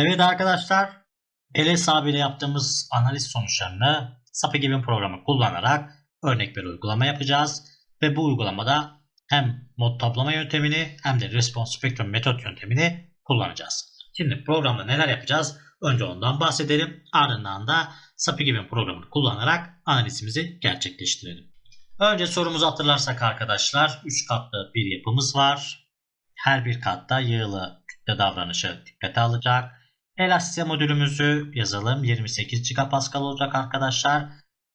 Evet arkadaşlar, LSAB ile yaptığımız analiz sonuçlarını SAPI gibi programı kullanarak örnek bir uygulama yapacağız. Ve bu uygulamada hem mod tablama yöntemini hem de response spectrum metot yöntemini kullanacağız. Şimdi programda neler yapacağız? Önce ondan bahsedelim. Ardından da SAPI gibi programını kullanarak analizimizi gerçekleştirelim. Önce sorumuzu hatırlarsak arkadaşlar 3 katlı bir yapımız var. Her bir katta yığılı kütle davranışı dikkate alacak. Elastia modülümüzü yazalım. 28 GPa olacak arkadaşlar.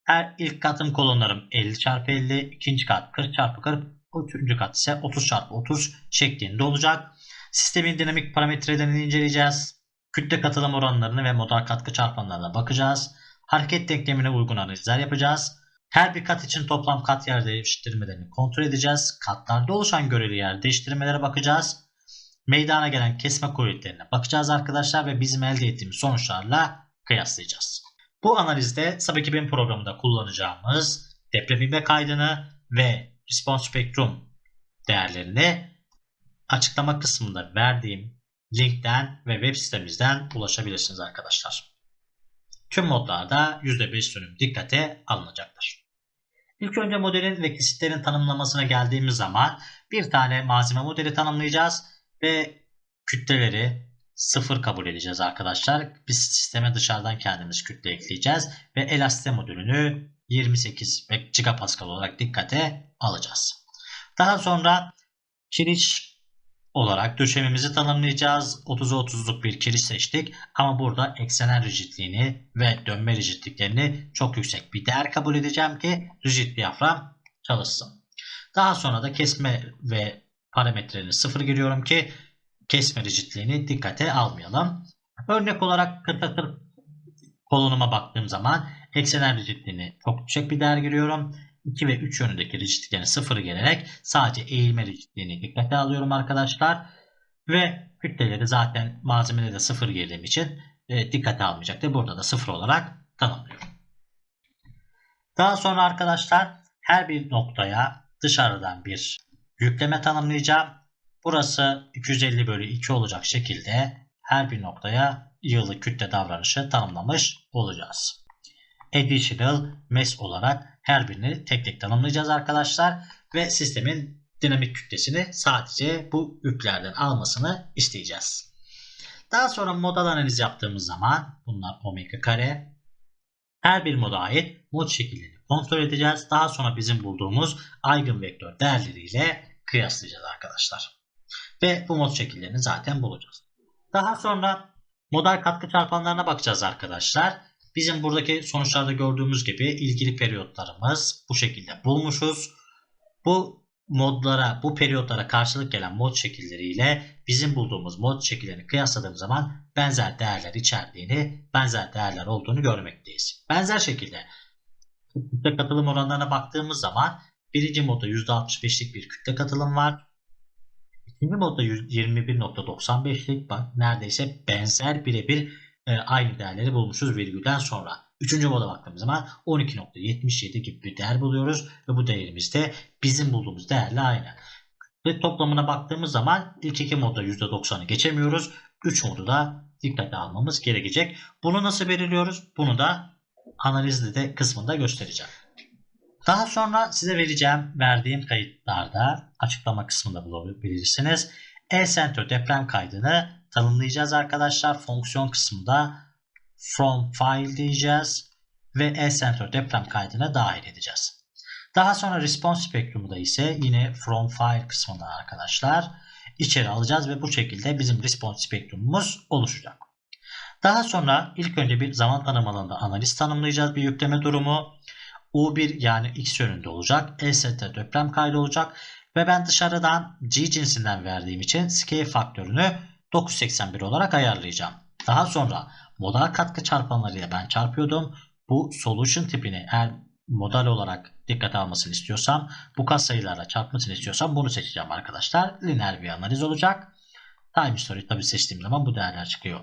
Her ilk katım kolonlarım 50 çarpı 50, ikinci kat 40 çarpı 40, üçüncü kat ise 30 çarpı 30 şeklinde olacak. Sistemin dinamik parametrelerini inceleyeceğiz. Kütle katılım oranlarını ve modal katkı çarpanlarına bakacağız. Hareket denklemine uygun analizler yapacağız. Her bir kat için toplam kat yer değiştirmelerini kontrol edeceğiz. Katlarda oluşan göreli yer değiştirmelere bakacağız. Meydana gelen kesme kuvvetlerine bakacağız arkadaşlar ve bizim elde ettiğimiz sonuçlarla kıyaslayacağız. Bu analizde SAP 2000 programında kullanacağımız deprem ivme kaydını ve response spektrum değerlerini açıklama kısmında verdiğim linkten ve web sitemizden ulaşabilirsiniz arkadaşlar. Tüm modlarda %5 sönüm dikkate alınacaktır. İlk önce modelin ve kesitlerin tanımlamasına geldiğimiz zaman bir tane malzeme modeli tanımlayacağız ve kütleleri sıfır kabul edeceğiz arkadaşlar. Biz sisteme dışarıdan kendimiz kütle ekleyeceğiz ve elastik modülünü 28 GPa olarak dikkate alacağız. Daha sonra kiriş olarak döşememizi tanımlayacağız. 30'a 30'luk bir kiriş seçtik ama burada eksenel rigidliğini ve dönme rigidliklerini çok yüksek bir değer kabul edeceğim ki rigid diyafram çalışsın. Daha sonra da kesme ve parametrelerini sıfır giriyorum ki kesme rigidliğini dikkate almayalım. Örnek olarak 40'a 40 kolonuma baktığım zaman eksenel rigidliğini çok yüksek bir değer giriyorum. 2 ve 3 yönündeki rigidliklerini sıfır gelerek sadece eğilme rigidliğini dikkate alıyorum arkadaşlar. Ve kütleleri zaten malzemede de sıfır girdiğim için e, dikkate almayacaktır. Burada da sıfır olarak tanımlıyorum. Daha sonra arkadaşlar her bir noktaya dışarıdan bir yükleme tanımlayacağım. Burası 250 bölü 2 olacak şekilde her bir noktaya yığılı kütle davranışı tanımlamış olacağız. Additional mass olarak her birini tek tek tanımlayacağız arkadaşlar. Ve sistemin dinamik kütlesini sadece bu yüklerden almasını isteyeceğiz. Daha sonra modal analiz yaptığımız zaman bunlar omega kare. Her bir moda ait mod şekillerini kontrol edeceğiz. Daha sonra bizim bulduğumuz eigenvektör değerleriyle kıyaslayacağız arkadaşlar. Ve bu mod şekillerini zaten bulacağız. Daha sonra modal katkı çarpanlarına bakacağız arkadaşlar. Bizim buradaki sonuçlarda gördüğümüz gibi ilgili periyotlarımız bu şekilde bulmuşuz. Bu modlara, bu periyotlara karşılık gelen mod şekilleriyle bizim bulduğumuz mod şekillerini kıyasladığım zaman benzer değerler içerdiğini, benzer değerler olduğunu görmekteyiz. Benzer şekilde kütle katılım oranlarına baktığımız zaman birinci modda %65'lik bir kütle katılım var. İkinci modda 21.95'lik bak neredeyse benzer birebir e, aynı değerleri bulmuşuz virgülden sonra. Üçüncü moda baktığımız zaman 12.77 gibi bir değer buluyoruz ve bu değerimiz de bizim bulduğumuz değerle aynı. Ve toplamına baktığımız zaman ilk iki modda %90'ı geçemiyoruz. 3 modu da dikkate almamız gerekecek. Bunu nasıl belirliyoruz? Bunu da analizde de kısmında göstereceğim. Daha sonra size vereceğim, verdiğim kayıtlarda açıklama kısmında bulabilirsiniz. E-Center deprem kaydını tanımlayacağız arkadaşlar. Fonksiyon kısmında from file diyeceğiz ve e-Center deprem kaydına dahil edeceğiz. Daha sonra response spektrumu da ise yine from file kısmında arkadaşlar içeri alacağız ve bu şekilde bizim response spektrumumuz oluşacak. Daha sonra ilk önce bir zaman tanımalığında analiz tanımlayacağız bir yükleme durumu. U1 yani X yönünde olacak. EST deprem kaydı olacak. Ve ben dışarıdan G cinsinden verdiğim için scale faktörünü 981 olarak ayarlayacağım. Daha sonra modal katkı çarpanlarıyla ben çarpıyordum. Bu solution tipini eğer modal olarak dikkate almasını istiyorsam bu katsayılarla çarpmasını istiyorsam bunu seçeceğim arkadaşlar. Lineer bir analiz olacak. Time history tabi seçtiğim zaman bu değerler çıkıyor.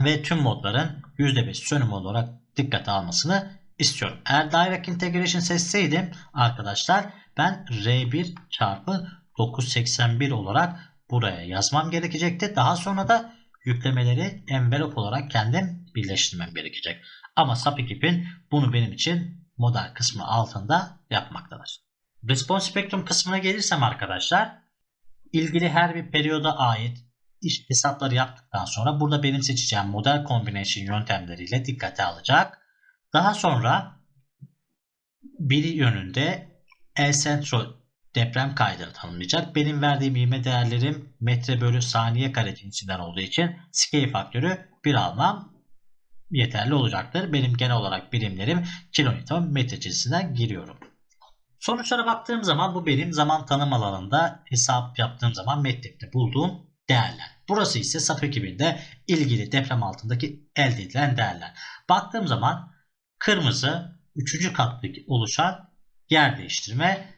Ve tüm modların %5 sönüm olarak dikkate almasını istiyorum. Eğer Direct Integration seçseydim arkadaşlar ben R1 çarpı 981 olarak buraya yazmam gerekecekti. Daha sonra da yüklemeleri envelope olarak kendim birleştirmem gerekecek. Ama SAP ekibin bunu benim için model kısmı altında yapmaktadır. Response Spectrum kısmına gelirsem arkadaşlar ilgili her bir periyoda ait iş hesapları yaptıktan sonra burada benim seçeceğim model combination yöntemleriyle dikkate alacak. Daha sonra bir yönünde el centro deprem kaydını tanımlayacak. Benim verdiğim ivme değerlerim metre bölü saniye kare cinsinden olduğu için scale faktörü 1 almam yeterli olacaktır. Benim genel olarak birimlerim kilonewton metre cinsinden giriyorum. Sonuçlara baktığım zaman bu benim zaman tanım alanında hesap yaptığım zaman MATLAB'de bulduğum değerler. Burası ise SAP ekibinde ilgili deprem altındaki elde edilen değerler. Baktığım zaman kırmızı 3. kattaki oluşan yer değiştirme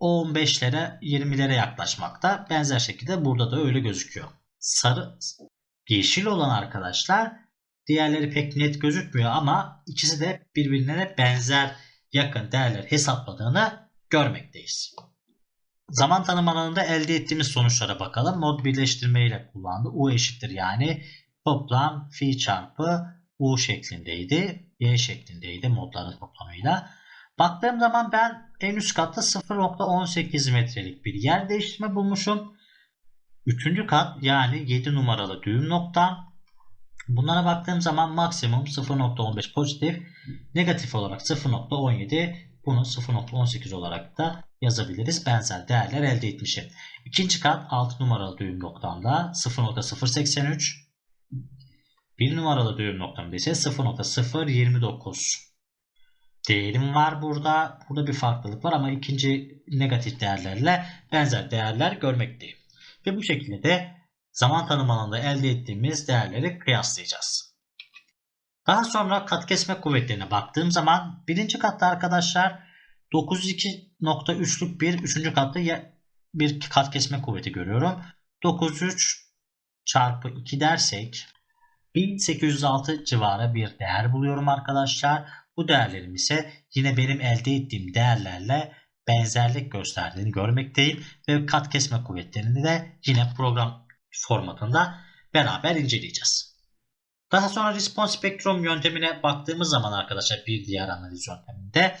15'lere 20'lere yaklaşmakta. Benzer şekilde burada da öyle gözüküyor. Sarı yeşil olan arkadaşlar diğerleri pek net gözükmüyor ama ikisi de birbirine benzer yakın değerler hesapladığını görmekteyiz. Zaman tanım alanında elde ettiğimiz sonuçlara bakalım. Mod birleştirme ile kullandı. U eşittir yani toplam fi çarpı U şeklindeydi. Y şeklindeydi modların toplamıyla. Baktığım zaman ben en üst katta 0.18 metrelik bir yer değiştirme bulmuşum. Üçüncü kat yani 7 numaralı düğüm noktam. Bunlara baktığım zaman maksimum 0.15 pozitif, negatif olarak 0.17, bunu 0.18 olarak da yazabiliriz. Benzer değerler elde etmişim. İkinci kat 6 numaralı düğüm noktamda 0.083, 1 numaralı düğüm noktamda ise 0.029 değerim var burada. Burada bir farklılık var ama ikinci negatif değerlerle benzer değerler görmekteyim. Ve bu şekilde de zaman tanım alanında elde ettiğimiz değerleri kıyaslayacağız. Daha sonra kat kesme kuvvetlerine baktığım zaman birinci katta arkadaşlar 902.3'lük bir üçüncü katta bir kat kesme kuvveti görüyorum. 903 çarpı 2 dersek 1806 civarı bir değer buluyorum arkadaşlar. Bu değerlerim ise yine benim elde ettiğim değerlerle benzerlik gösterdiğini görmekteyim. Ve kat kesme kuvvetlerini de yine program formatında beraber inceleyeceğiz. Daha sonra response spektrum yöntemine baktığımız zaman arkadaşlar bir diğer analiz yönteminde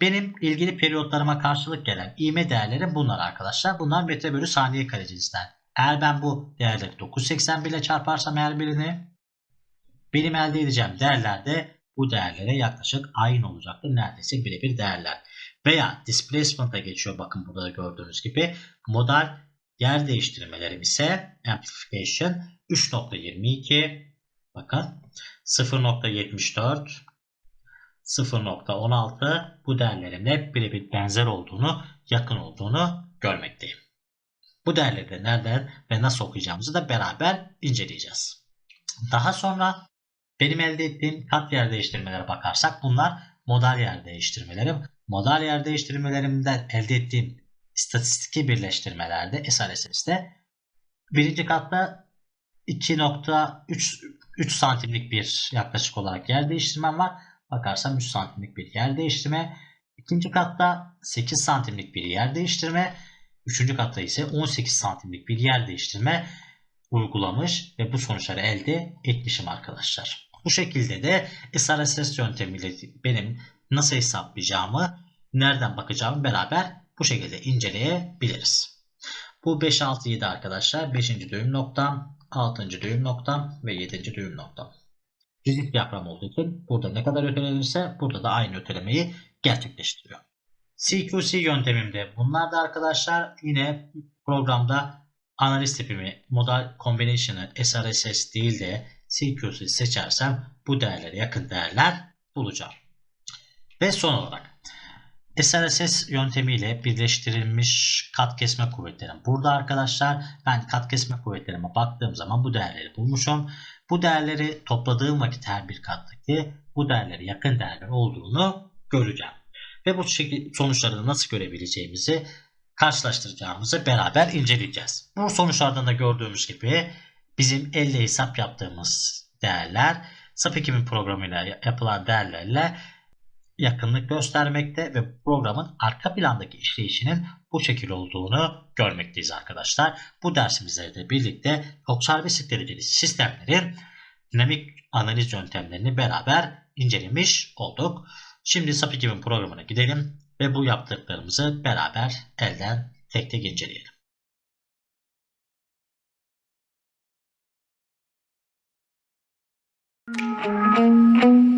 benim ilgili periyotlarıma karşılık gelen ivme değerleri bunlar arkadaşlar. Bunlar metre bölü saniye kare cinsinden. Eğer ben bu değerleri 981 ile çarparsam her birini benim elde edeceğim değerler de bu değerlere yaklaşık aynı olacaktır. Neredeyse birebir değerler. Veya displacement'a geçiyor. Bakın burada da gördüğünüz gibi. Modal yer değiştirmelerim ise amplification 3.22 bakın 0.74 0.16 bu değerlerin hep birebir benzer olduğunu, yakın olduğunu görmekteyim. Bu değerleri de nereden ve nasıl okuyacağımızı da beraber inceleyeceğiz. Daha sonra benim elde ettiğim kat yer değiştirmelere bakarsak bunlar modal yer değiştirmelerim. Modal yer değiştirmelerimden elde ettiğim istatistiki birleştirmelerde SRSS'de birinci katta 2.3 santimlik bir yaklaşık olarak yer değiştirmem var. Bakarsam 3 santimlik bir yer değiştirme. İkinci katta 8 santimlik bir yer değiştirme. Üçüncü katta ise 18 santimlik bir yer değiştirme uygulamış ve bu sonuçları elde etmişim arkadaşlar. Bu şekilde de SRSS yöntemiyle benim nasıl hesaplayacağımı, nereden bakacağımı beraber bu şekilde inceleyebiliriz. Bu 5, 6, 7 arkadaşlar 5. düğüm noktam, 6. düğüm noktam ve 7. düğüm noktam. Rizik diyafram olduğu için burada ne kadar ötelenirse burada da aynı ötelemeyi gerçekleştiriyor. CQC yöntemimde bunlar da arkadaşlar yine programda analiz tipimi model combination'ı SRSS değil de CQC seçersem bu değerlere yakın değerler bulacağım. Ve son olarak SRSS yöntemiyle birleştirilmiş kat kesme kuvvetlerim. Burada arkadaşlar ben kat kesme kuvvetlerime baktığım zaman bu değerleri bulmuşum. Bu değerleri topladığım vakit her bir kattaki bu değerlere yakın değerler olduğunu göreceğim. Ve bu sonuçları nasıl görebileceğimizi karşılaştıracağımızı beraber inceleyeceğiz. Bu sonuçlardan da gördüğümüz gibi bizim elle hesap yaptığımız değerler SAP 2000 programıyla yapılan değerlerle yakınlık göstermekte ve programın arka plandaki işleyişinin bu şekil olduğunu görmekteyiz arkadaşlar. Bu dersimizde de birlikte yokçar bisiklet ilgili sistemlerin dinamik analiz yöntemlerini beraber incelemiş olduk. Şimdi SAP 2000 programına gidelim ve bu yaptıklarımızı beraber elden tek tek inceleyelim. Música